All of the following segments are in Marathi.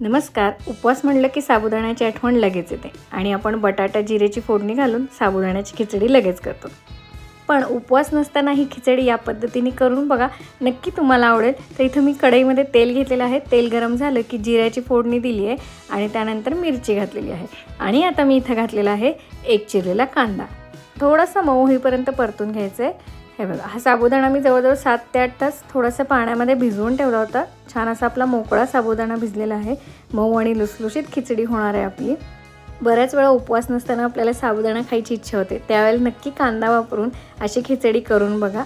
नमस्कार उपवास म्हणलं की साबुदाण्याची आठवण लगेच येते आणि आपण बटाटा जिरेची फोडणी घालून साबुदाण्याची खिचडी लगेच करतो. पण उपवास नसताना ही खिचडी या पद्धतीने करून बघा नक्की तुम्हाला आवडेल. तर इथं मी कढईमध्ये तेल घेतलेलं आहे. तेल गरम झालं की जिऱ्याची फोडणी दिली आहे आणि त्यानंतर मिरची घातलेली आहे. आणि आता मी इथं घातलेला आहे एक चिरलेला कांदा. थोडासा मऊ होईपर्यंत परतून घ्यायचं आहे हे बघा हा साबुदाणा मी जवळजवळ सात ते आठ तास थोडासा पाण्यामध्ये भिजवून ठेवला होता. छान असा आपला मोकळा साबुदाणा भिजलेला आहे. मऊ आणि लुसलुशीत खिचडी होणार आहे आपली. बऱ्याच वेळा उपवास नसताना आपल्याला साबुदाणा खायची इच्छा होते. त्यावेळेला नक्की कांदा वापरून अशी खिचडी करून बघा.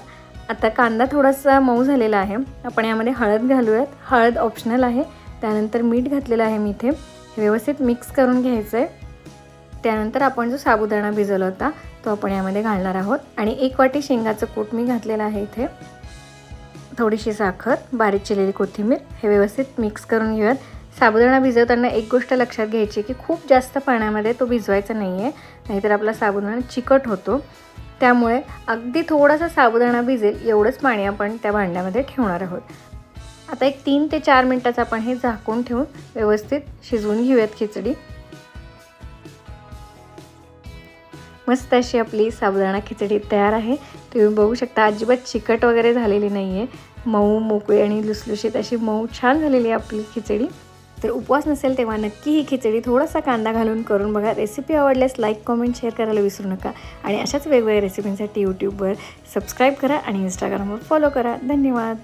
आता कांदा थोडासा मऊ झालेला आहे. आपण यामध्ये हळद घालूयात. हळद ऑप्शनल आहे. त्यानंतर मीठ घातलेलं आहे मी इथे. व्यवस्थित मिक्स करून घ्यायचं आहे त्यानंतर आपण जो साबुदाणा भिजवला होता तो आपण यामध्ये घालणार आहोत. आणि एक वाटी शेंगाचं कूट मी घातलेलं आहे इथे. थोडीशी साखर बारीक चिरलेली कोथिंबीर हे व्यवस्थित मिक्स करून घेऊयात. साबुदाणा भिजवताना एक गोष्ट लक्षात घ्यायची की खूप जास्त पाण्यामध्ये तो भिजवायचा नाही आहे नाहीतर आपला साबुदाणा चिकट होतो. त्यामुळे अगदी थोडासा साबुदाणा भिजेल एवढंच पाणी आपण त्या भांड्यामध्ये ठेवणार आहोत. आता एक तीन ते चार मिनटाचं आपण हे झाकून ठेवून व्यवस्थित शिजवून घेऊयात खिचडी. मस्त अशी आपली साबुदाणा खिचडी तयार आहे. तुम्ही बघू शकता अजिबात चिकट वगैरे झालेली नाही आहे मऊ मोकळी आणि लुसलुशीत अशी मऊ छान झालेली आहे आपली खिचडी. तर उपवास नसेल तेव्हा नक्की ही खिचडी थोडासा कांदा घालून करून बघा. रेसिपी आवडल्यास लाईक कॉमेंट शेअर करायला विसरू नका. आणि अशाच वेगवेगळ्या रेसिपींसाठी यूट्यूबवर सबस्क्राईब करा आणि इंस्टाग्रामवर फॉलो करा. धन्यवाद.